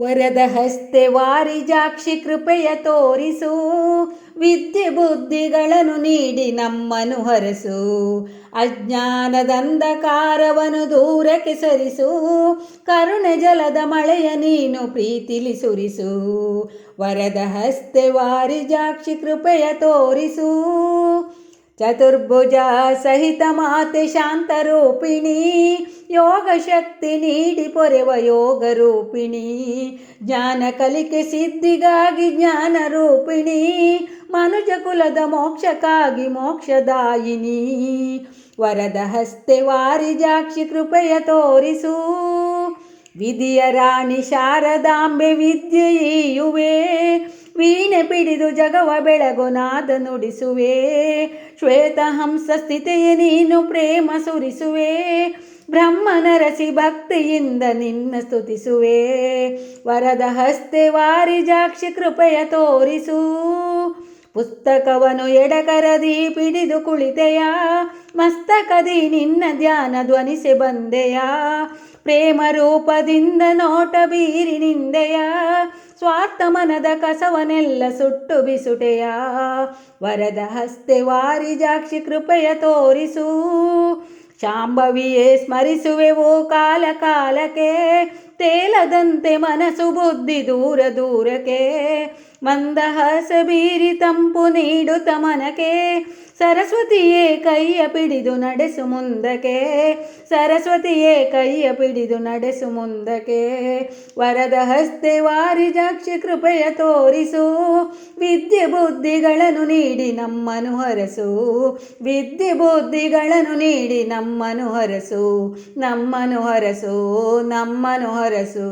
ವರದ ಹಸ್ತೆ ವಾರಿಜಾಕ್ಷಿ ಕೃಪೆಯ ತೋರಿಸು. ವಿದ್ಯೆ ಬುದ್ಧಿಗಳನ್ನು ನೀಡಿ ನಮ್ಮನು ಹರಸು. ಅಜ್ಞಾನದಂಧಕಾರವನ್ನು ದೂರಕ್ಕೆ ಸರಿಸು. ಕರುಣೆ ಜಲದ ಮಳೆಯ ನೀನು ಪ್ರೀತಿಲಿ ಸುರಿಸು. ವರದ ಹಸ್ತೆ ವಾರಿಜಾಕ್ಷಿ ಕೃಪೆಯ ತೋರಿಸು. ಚತುರ್ಭುಜ ಸಹಿತ ಮಾತೆ ಶಾಂತರೂಪಿಣಿ, ಯೋಗ ಶಕ್ತಿ ನೀಡಿ ಪೊರೆವ ಯೋಗ ರೂಪಿಣಿ ಜ್ಞಾನ ಕಲಿಕೆ ಸಿದ್ಧಿಗಾಗಿ ಜ್ಞಾನ ರೂಪಿಣಿ ಮನುಜ ಕುಲದ ಮೋಕ್ಷಕ್ಕಾಗಿ ಮೋಕ್ಷದಾಯಿನಿ. ವರದ ಹಸ್ತೆ ವಾರಿಜಾಕ್ಷಿ ಕೃಪೆಯ ತೋರಿಸು. ವಿಧಿಯ ರಾಣಿ ಶಾರದಾಂಬೆ ವಿದ್ಯೆಯುವೆ ವೀಣೆ ಪಿಡಿದು ಜಗವ ಬೆಳಗು ನಾದ ನುಡಿಸುವೆ. ಶ್ವೇತಹಂಸ ಸ್ಥಿತಿಯ ನೀನು ಪ್ರೇಮ ಸುರಿಸುವೆ. ಬ್ರಹ್ಮನರಸಿ ಭಕ್ತಿಯಿಂದ ನಿನ್ನ ಸ್ತುತಿಸುವೆ. ವರದ ಹಸ್ತೆ ವಾರಿಜಾಕ್ಷಿ ಕೃಪೆಯ ತೋರಿಸು. ಪುಸ್ತಕವನ್ನು ಎಡಕರದಿ ಪಿಡಿದು ಕುಳಿತೆಯ? ಮಸ್ತಕದಿ ನಿನ್ನ ಧ್ಯಾನ ಧ್ವನಿಸಿ ಬಂದೆಯ? ಪ್ರೇಮ ರೂಪದಿಂದ ನೋಟ ಬೀರಿ ನಿಂದೆಯ, ಸ್ವಾರ್ಥ ಮನದ ಕಸವನೆಲ್ಲ ಸುಟ್ಟು ಬಿಸುಟೆಯ. ವರದ ಹಸ್ತೆ ವಾರಿ ಜಾಕ್ಷಿ ಕೃಪೆಯ ತೋರಿಸು, ಶಾಂಭವಿಯೇ ಸ್ಮರಿಸುವೆವು ಕಾಲ ಕಾಲಕ್ಕೆ. ತೇಲದಂತೆ ಮನಸು ಬುದ್ಧಿ ದೂರ ದೂರಕ್ಕೆ, ಮಂದಹಾಸ ಬೀರಿ ತಂಪು ನೀಡುತ್ತ ಮನಕೆ ಸರಸ್ವತಿಯೇ ಕೈಯ ಪಿಡಿದು ನಡೆಸು ಮುಂದಕ್ಕೆ, ಸರಸ್ವತಿಯೇ ಕೈಯ ಪಿಡಿದು ನಡೆಸು ಮುಂದಕ್ಕೆ, ವರದ ಹಸ್ತೆ ವಾರಿಜಾಕ್ಷಿ ಕೃಪೆಯ ತೋರಿಸು, ವಿದ್ಯೆ ಬುದ್ಧಿಗಳನ್ನು ನೀಡಿ ನಮ್ಮನು ಹರಸು, ವಿದ್ಯೆ ಬುದ್ಧಿಗಳನ್ನು ನೀಡಿ ನಮ್ಮನು ಹರಸು ನಮ್ಮನು ಹರಸು ನಮ್ಮನು ಹರಸು